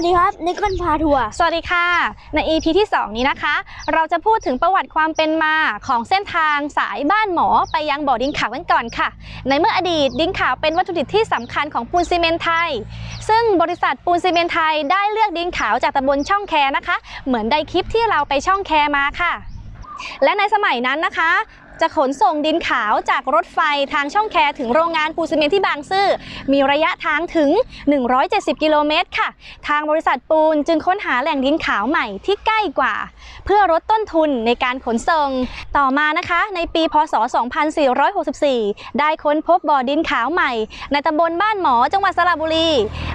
วัสดีครับนิกเกิลพาทัวร์สวัสดีค่ะ ใน EP ที่ 2 นี้นะคะ เราจะพูดถึงประวัติความเป็นมาของเส้นทางสายบ้านหมอไปยังบ่อดินขาวกันก่อนค่ะ ในเมื่ออดีตดินขาวเป็นวัตถุดิบที่สำคัญของปูนซีเมนไทย ซึ่งบริษัทปูนซีเมนไทยได้เลือกดินขาวจากตำบลช่องแคนะคะ เหมือนในคลิปที่เราไปช่องแคมาค่ะและในสมัยนั้นนะคะ จะขนส่งดินขาวจากรถไฟทางช่องแคถึงโรงงานปูนซีเมนต์ที่บางซื่อ มีระยะทางถึง 170 กิโลเมตรค่ะ ทางบริษัทปูนจึงค้นหาแหล่งดินขาวใหม่ที่ใกล้กว่า เพื่อลดต้นทุนในการขนส่ง ต่อมานะคะ ในปีพศ 2464 ได้ค้นพบบ่อดินขาวใหม่ ในตำบลบ้านหมอจังหวัดสระบุรี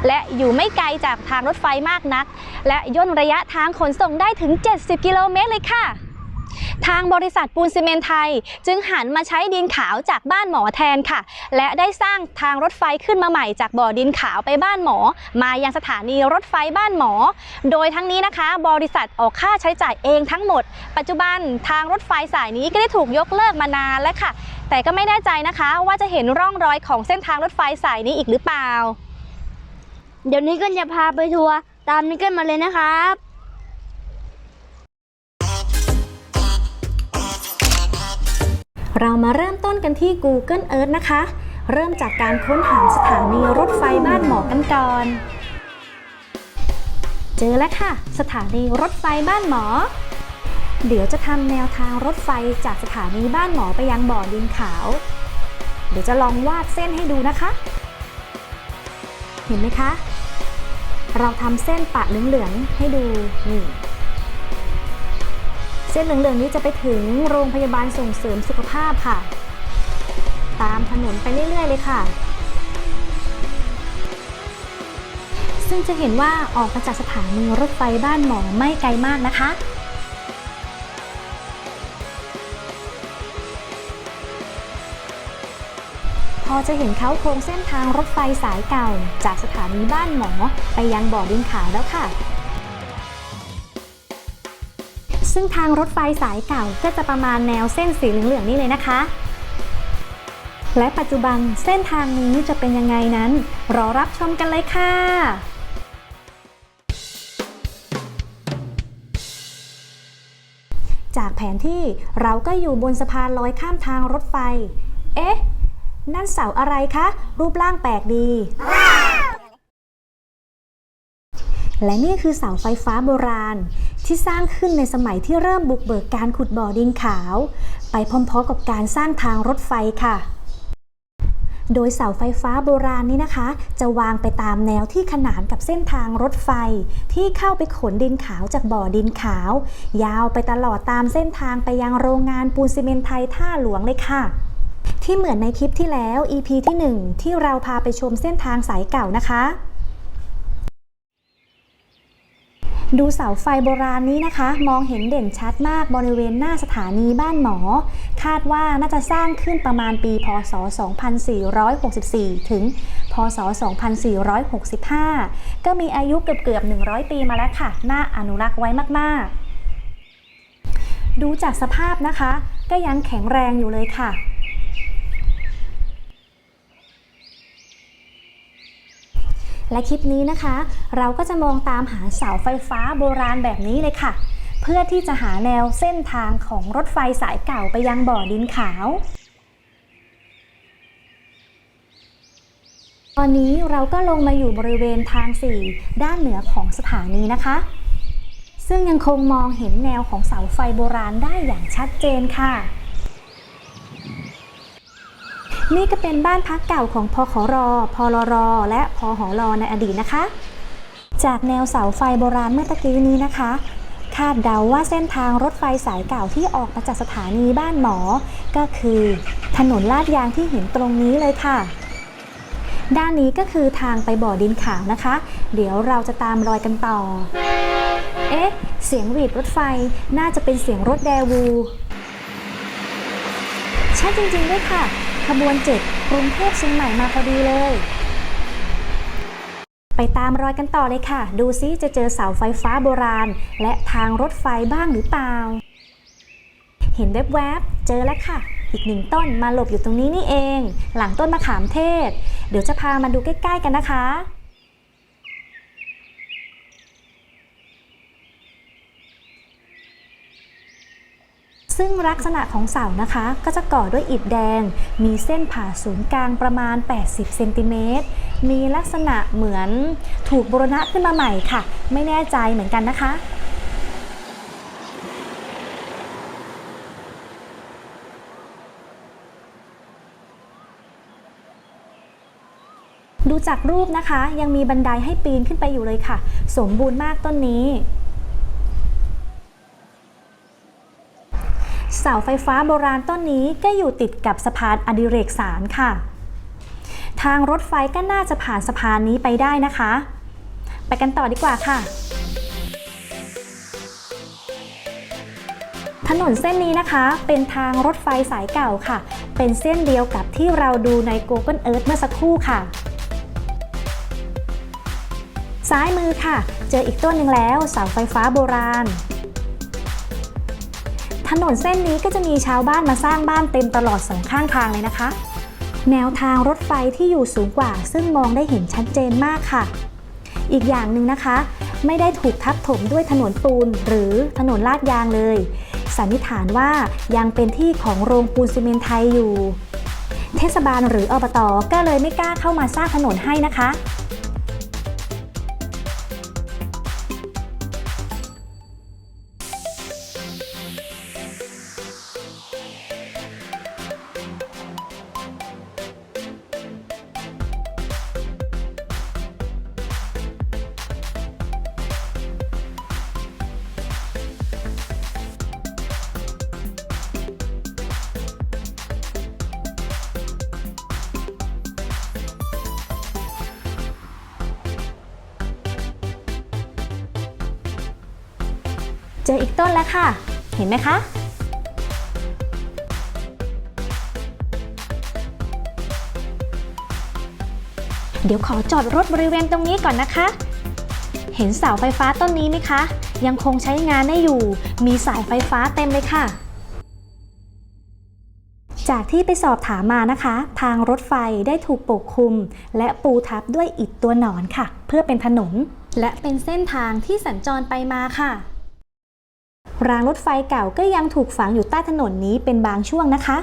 และอยู่ไม่ไกลจากทางรถไฟมากนัก และย่นระยะทางขนส่งได้ถึง 70 กิโลเมตรเลยค่ะ ทางบริษัทปูนซีเมนไทย จึงหันมาใช้ดินขาวจากบ้านหมอแทนค่ะ และได้สร้างทางรถไฟขึ้นมาใหม่จากบ่อดินขาวไปบ้านหมอ มายังสถานีรถไฟบ้านหมอ โดยทั้งนี้นะคะ บริษัทออกค่าใช้จ่ายเองทั้งหมด ปัจจุบันทางรถไฟสายนี้ก็ได้ถูกยกเลิกมานานแล้วค่ะ แต่ก็ไม่แน่ใจนะคะว่าจะเห็นร่องรอยของเส้นทางรถไฟสายนี้อีกหรือเปล่า เดี๋ยวนิกเกิลจะพาไปทัวร์ตามนิกเกิลมาเลยนะครับ เรามาเริ่มต้นกันที่ Google Earth นะคะ เริ่มจากการค้นหาสถานีรถไฟบ้านหมอกันก่อน เจอแล้วค่ะ สถานีรถไฟบ้านหมอ เดี๋ยวจะทำแนวทางรถไฟจากสถานีบ้านหมอไปยังบ่อดินขาว เดี๋ยวจะลองวาดเส้นให้ดูนะคะ เห็นไหมคะ เราทำเส้นปะเหลืองๆให้ดูนี่ ส้นเหลืองๆนี้จะไปถึงโรงพยาบาลส่งเสริมสุขภาพค่ะ ตามถนนไปเรื่อยๆเลยค่ะ ซึ่งจะเห็นว่าออกมาจากสถานีรถไฟบ้านหมอไม่ไกลมากนะคะพอจะเห็นเขาโครงเส้นทางรถไฟสายเก่า จากสถานีบ้านหมอไปยังบ่อดินขาวแล้วค่ะ ซึ่งทางรถไฟสายเก่าก็จะประมาณแนวเส้นสีเหลืองๆนี่เลยนะคะ และปัจจุบันเส้นทางนี้จะเป็นยังไงนั้น รอรับชมกันเลยค่ะจากแผนที่เราก็อยู่บนสะพานลอยข้ามทางรถไฟ เอ๊ะ นั่นเสาอะไรคะ รูปร่างแปลกดี และนี่คือเสาไฟฟ้าโบราณ ที่สร้างขึ้นในสมัยที่เริ่มบุกเบิกการขุดบ่อดินขาว ไปพร้อมๆกับการสร้างทางรถไฟค่ะ โดยเสาไฟฟ้าโบราณนี้นะคะ จะวางไปตามแนวที่ขนานกับเส้นทางรถไฟ ที่เข้าไปขนดินขาวจากบ่อดินขาว ยาวไปตลอดตามเส้นทางไปยังโรงงานปูนซีเมนต์ไทยท่าหลวงเลยค่ะที่เหมือนในคลิปที่แล้ว EP ที่ 1 ที่เราพาไปชมเส้นทางสายเก่านะคะ ดูเสาไฟโบราณนี้นะคะ มองเห็นเด่นชัดมากบริเวณหน้าสถานีบ้านหมอ คาดว่าน่าจะสร้างขึ้นประมาณปี พศ 2464 ถึง พศ 2465 ก็มีอายุเกือบๆ100 ปีมาแล้วค่ะ น่าอนุรักษ์ไว้มาก ๆ ดูจากสภาพนะคะ ก็ยังแข็งแรงอยู่เลยค่ะ และคลิปนี้นะคะ เราก็จะมองตามหาเสาไฟฟ้าโบราณแบบนี้เลยค่ะ เพื่อที่จะหาแนวเส้นทางของรถไฟสายเก่าไปยังบ่อดินขาว ตอนนี้เราก็ลงมาอยู่บริเวณทาง 4 ด้านเหนือของสถานีนะคะ ซึ่งยังคงมองเห็นแนวของเสาไฟโบราณได้อย่างชัดเจนค่ะ นี่ก็เป็นบ้านพักเก่าของพขรพลร และพหรในอดีตนะคะ จากแนวเสาไฟโบราณเมื่อตะกี้นี้นะคะ คาดเดาว่าเส้นทางรถไฟสายเก่าที่ออกมาจากสถานีบ้านหมอ ก็คือ ถนนลาดยางที่เห็นตรงนี้เลยค่ะ ด้านนี้ก็คือทางไปบ่อดินขาวนะคะ เดี๋ยวเราจะตามรอยกันต่อ เอ๊ะ เสียงหวีดรถไฟน่าจะเป็นเสียงรถแดวู ใช่จริงๆด้วยค่ะ ขบวนเจ็ดกรุงเทพเชียงใหม่มาพอดีเลย ไปตามรอยกันต่อเลยค่ะ ดูซิจะเจอเสาไฟฟ้าโบราณ และทางรถไฟบ้างหรือเปล่า เห็นแวบๆ เจอแล้วค่ะ อีกหนึ่งต้นมาหลบอยู่ตรงนี้นี่เอง หลังต้นมะขามเทศ เดี๋ยวจะพามาดูใกล้ ๆ กันนะคะ ซึ่งลักษณะของเสานะคะก็จะก่อด้วยอิฐแดง มีเส้นผ่าศูนย์กลางประมาณ 80 เซนติเมตร มีลักษณะเหมือนถูกบูรณะขึ้นมาใหม่ค่ะ ไม่แน่ใจเหมือนกันนะคะดูจากรูปนะคะยังมีบันไดให้ปีนขึ้นไปอยู่เลยค่ะ สมบูรณ์มากต้นนี้ เสาไฟฟ้าโบราณต้นนี้ก็อยู่ติดกับสะพานอดิเรกสารค่ะ ทางรถไฟก็น่าจะผ่านสะพานนี้ไปได้นะคะ ไปกันต่อดีกว่าค่ะ ถนนเส้นนี้นะคะ เป็นทางรถไฟสายเก่าค่ะ เป็นเส้นเดียวกับที่เราดูใน Google Earth เมื่อสักครู่ค่ะ ซ้ายมือค่ะ เจออีกต้นหนึ่งแล้วเสาไฟฟ้าโบราณ ถนนเส้นนี้ก็จะมีชาวบ้านมาสร้างบ้านเต็มตลอดสองข้างทางเลยนะคะ แนวทางรถไฟที่อยู่สูงกว่า ซึ่งมองได้เห็นชัดเจนมากค่ะ อีกอย่างหนึ่งนะคะ ไม่ได้ถูกทับถมด้วยถนนปูนหรือถนนลาดยางเลย สันนิษฐานว่ายังเป็นที่ของโรงปูนซีเมนไทยอยู่ เทศบาลหรืออบตก็เลยไม่กล้าเข้ามาสร้างถนนให้นะคะ ออีกต้นแล้วค่ะ เห็นไหมคะ เดี๋ยวขอจอดรถบริเวณตรงนี้ก่อนนะคะ เห็นเสาไฟฟ้าต้นนี้ไหมคะ ยังคงใช้งานได้อยู่ มีสายไฟฟ้าเต็มเลยค่ะ จากที่ไปสอบถามมานะคะ ทางรถไฟได้ถูกปกคลุม และปูทับด้วยอิฐตัวหนอนค่ะ เพื่อเป็นถนนและเป็นเส้นทางที่สัญจรไปมาค่ะ รางรถไฟเก่าก็ยังถูกฝังอยู่ใต้ถนนนี้เป็นบางช่วงนะคะ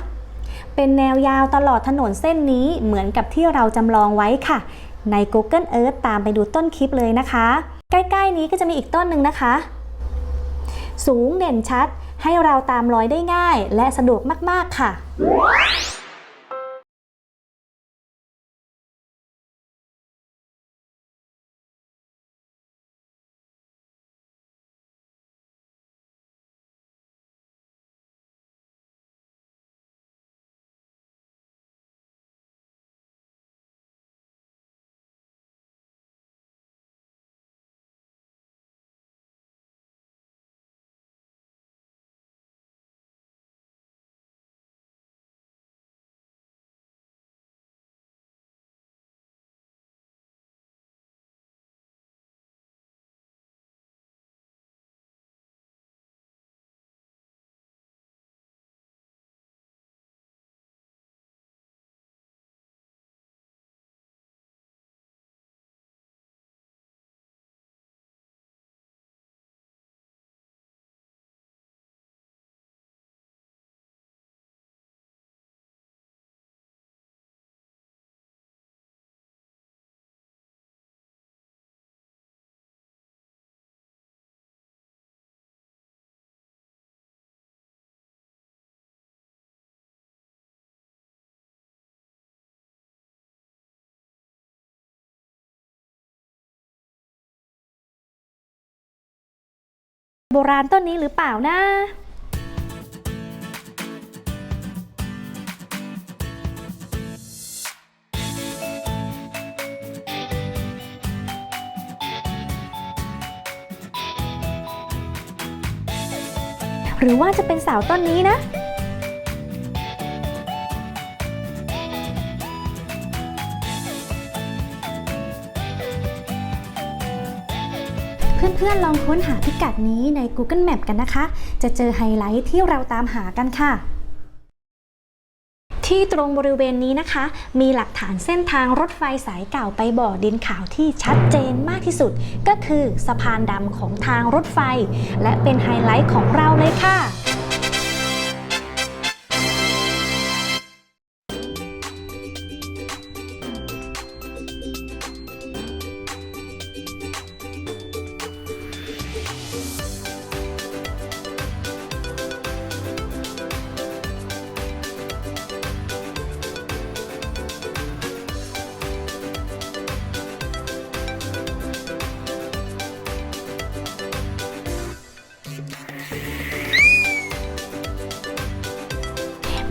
เป็นแนวยาวตลอดถนนเส้นนี้เหมือนกับที่เราจำลองไว้ค่ะ ใน Google Earth ตามไปดูต้นคลิปเลยนะคะ ใกล้ๆนี้ก็จะมีอีกต้นหนึ่งนะคะ สูงเด่นชัดให้เราตามรอยได้ง่าย และสะดวกมากๆค่ะ โบราณต้นนี้หรือเปล่านะ หรือว่าจะเป็นเสาต้นนี้นะ พื่อนๆลองค้นหาพิกัดนี้ใน Google Map กันนะคะ จะเจอไฮไลท์ที่เราตามหากันค่ะ ที่ตรงบริเวณนี้นะคะ มีหลักฐานเส้นทางรถไฟสายเก่าไปบ่อดินขาวที่ชัดเจนมากที่สุด ก็คือสะพานดำของทางรถไฟ และเป็นไฮไลท์ของเราเลยค่ะ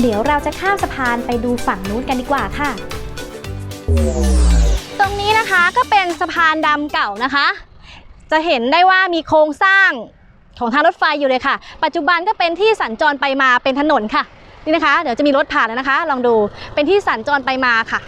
เดี๋ยวเราจะข้ามสะพานไปดูฝั่งนู้นกันดีกว่าค่ะ ตรงนี้นะคะก็เป็นสะพานดำเก่านะคะ จะเห็นได้ว่ามีโครงสร้างของทางรถไฟอยู่เลยค่ะ ปัจจุบันก็เป็นที่สัญจรไปมาเป็นถนนค่ะ นี่นะคะ เดี๋ยวจะมีรถผ่านแล้วนะคะ ลองดู เป็นที่สัญจรไปมาค่ะ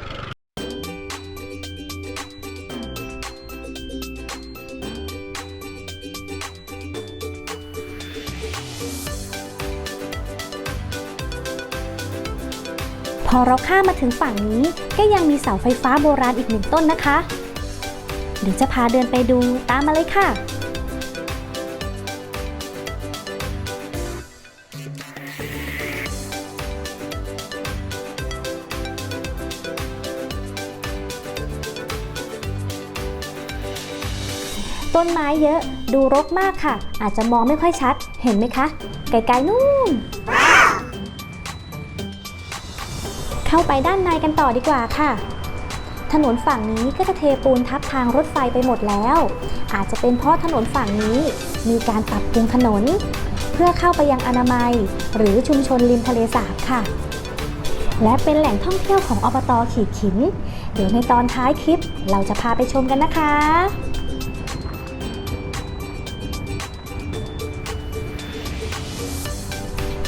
อเราข้ามมาถึงฝั่งนี้ ก็ยังมีเสาไฟฟ้าโบราณอีกหนึ่งต้นนะคะ เดี๋ยวจะพาเดินไปดูตามมาเลยค่ะต้นไม้เยอะ ดูรกมากค่ะ อาจจะมองไม่ค่อยชัด เห็นไหมคะ ไกลๆนู่น เข้าไปด้านในกันต่อดีกว่าค่ะ ถนนฝั่งนี้ก็จะเทปูนทับทางรถไฟไปหมดแล้ว อาจจะเป็นเพราะถนนฝั่งนี้มีการปรับปรุงถนน เพื่อเข้าไปยังอนามัย หรือชุมชนริมทะเลสาบค่ะ และเป็นแหล่งท่องเที่ยวของอบตขีดขิน เดี๋ยวในตอนท้ายคลิปเราจะพาไปชมกันนะคะ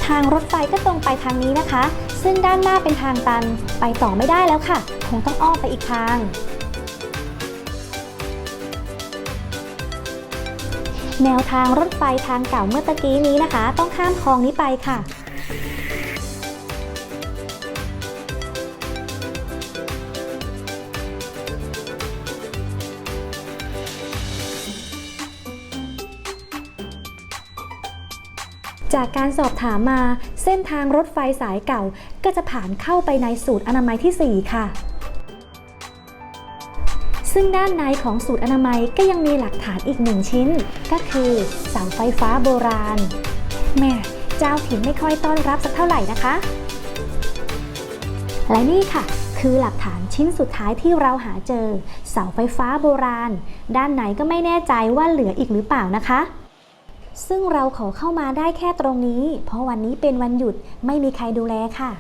ทางรถไฟก็ตรงไปทางนี้นะคะ ซึ่งด้านหน้าเป็นทางตัน ไปต่อไม่ได้แล้วค่ะ คงต้องอ้อมไปอีกทาง แนวทางรถไฟทางเก่าเมื่อตะกี้นี้นะคะ ต้องข้ามคลองนี้ไปค่ะ จากการสอบถามมาเส้นทางรถไฟสายเก่าก็จะผ่านเข้าไปในสูตรอนามัยที่ 4 ค่ะ ซึ่งด้านในของสูตรอนามัยก็ยังมีหลักฐานอีกหนึ่งชิ้น ก็คือเสาไฟฟ้าโบราณ แม่เจ้าถิ่นไม่ค่อยต้อนรับสักเท่าไหร่นะคะ และนี่ค่ะ คือหลักฐานชิ้นสุดท้ายที่เราหาเจอ เสาไฟฟ้าโบราณ ด้านไหนก็ไม่แน่ใจว่าเหลืออีกหรือเปล่านะคะ ซึ่งเราขอเข้ามาได้แค่ตรงนี้ เพราะวันนี้เป็นวันหยุดไม่มีใครดูแลค่ะ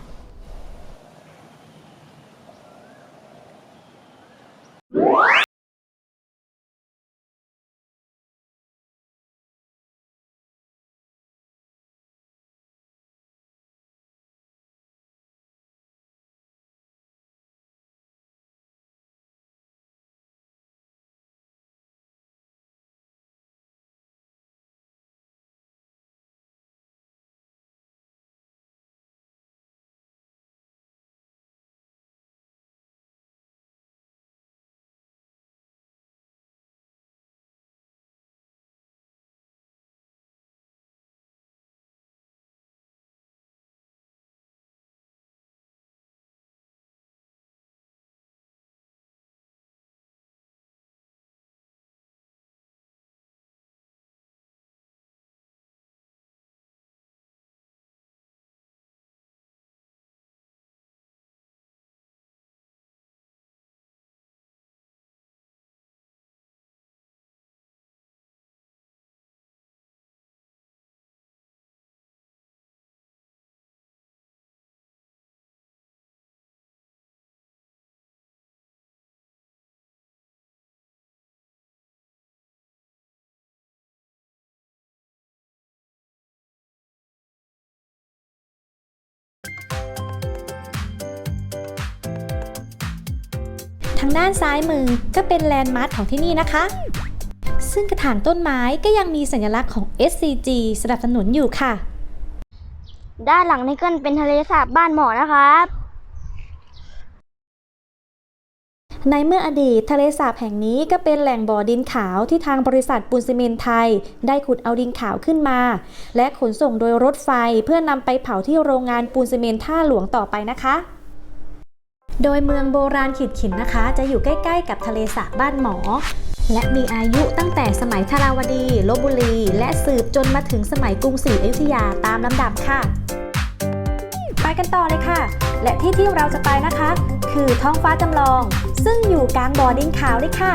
างด้านซ้ายมือก็เป็นแลนด์มาร์คของที่นี่นะคะ ซึ่งกระถางต้นไม้ก็ยังมีสัญลักษณ์ของ SCG สนับสนุนอยู่ค่ะ ด้านหลังนี่ก็เป็นทะเลสาบบ้านหมอนะครับ ในเมื่ออดีตทะเลสาบแห่งนี้ก็เป็นแหล่งบ่อดินขาวที่ทางบริษัทปูนซีเมนต์ไทย ได้ขุดเอาดินขาวขึ้นมา และขนส่งโดยรถไฟเพื่อนำไปเผาที่โรงงานปูนซีเมนต์ท่าหลวงต่อไปนะคะ โดยเมืองโบราณขีดขินนะคะ จะอยู่ใกล้ ๆ กับทะเลสาบบ้านหมอ และมีอายุตั้งแต่สมัยธาราวดีลบบุรี และสืบจนมาถึงสมัยกรุงศรีอยุธยาตามลำดับค่ะ ไปกันต่อเลยค่ะ และที่ที่เราจะไปนะคะ คือท้องฟ้าจำลอง ซึ่งอยู่กลางบ่อดินขาวเลยค่ะ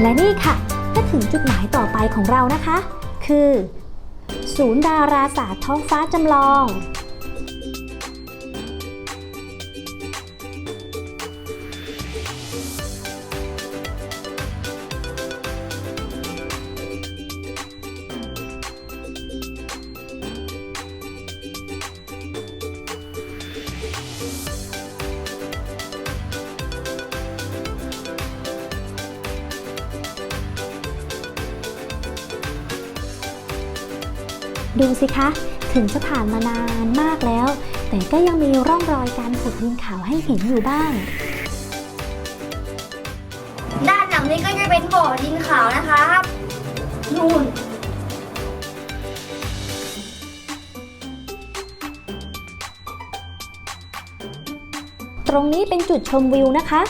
และนี่ค่ะก็ถึงจุดหมายต่อไปของเรานะคะ คือ ศูนย์ดาราศาสตร์ท้องฟ้าจำลอง ดูสิคะ ถึงจะผ่านมานานมากแล้ว แต่ก็ยังมีร่องรอยการขุดดินเขาให้เห็นอยู่บ้าง ด้านหลังนี้ก็จะเป็นบ่อดินขาวนะครับนู่นตรงนี้เป็นจุดชมวิวนะคะ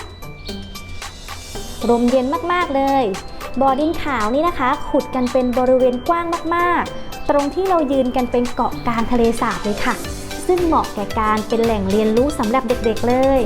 ลมเย็นมากๆเลย บ่อดินขาวนี่นะคะ ขุดกันเป็นบริเวณกว้างมากๆ ตรงที่เรายืนกันเป็นเกาะกลางทะเลสาบเลยค่ะ ซึ่งเหมาะแก่การเป็นแหล่งเรียนรู้สำหรับเด็กๆเลย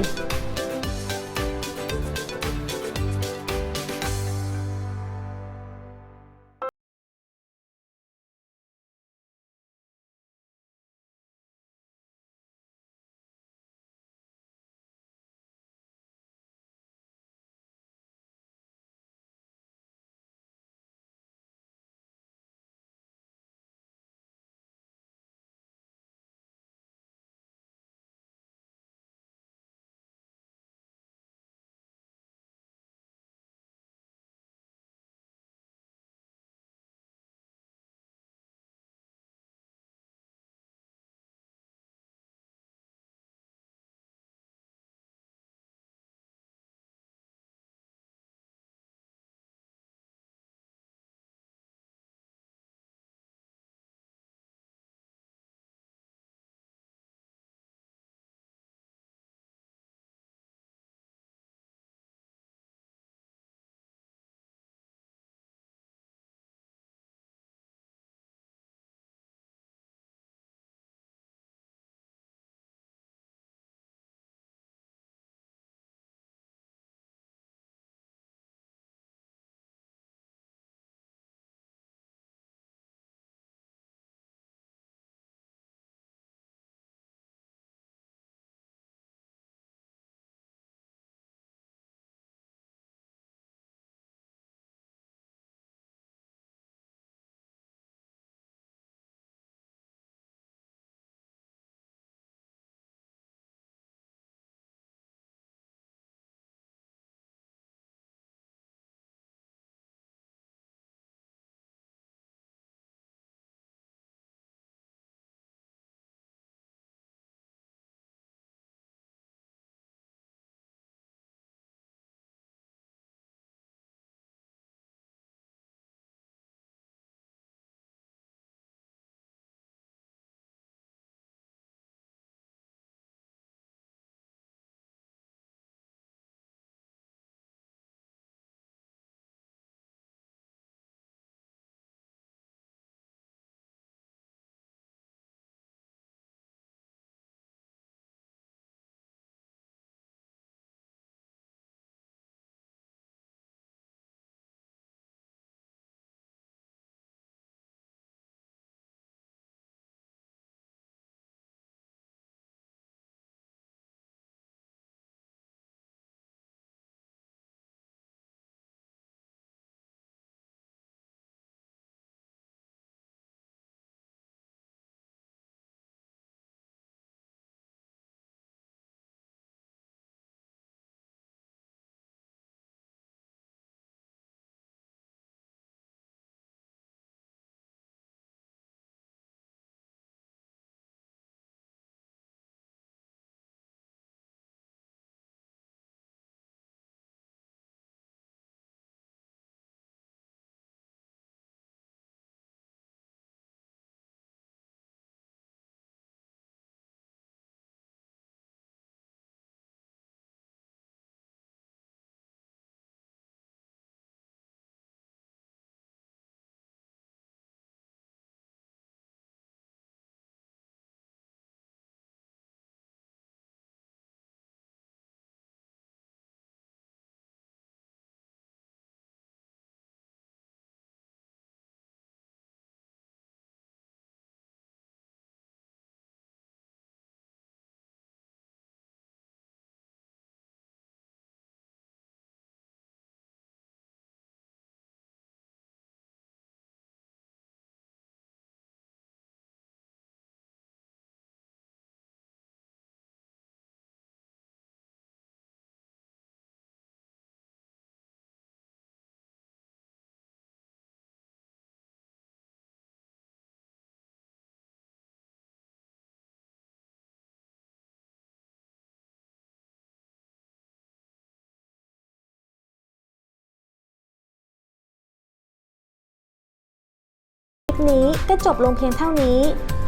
ลิปนี้ก็จบลงเพียงเท่านี้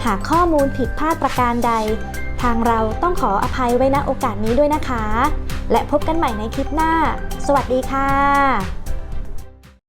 หากข้อมูลผิดพลาดประการใด ทางเราต้องขออภัยไว้ณโอกาสนี้ด้วยนะคะ และพบกันใหม่ในคลิปหน้า สวัสดีค่ะ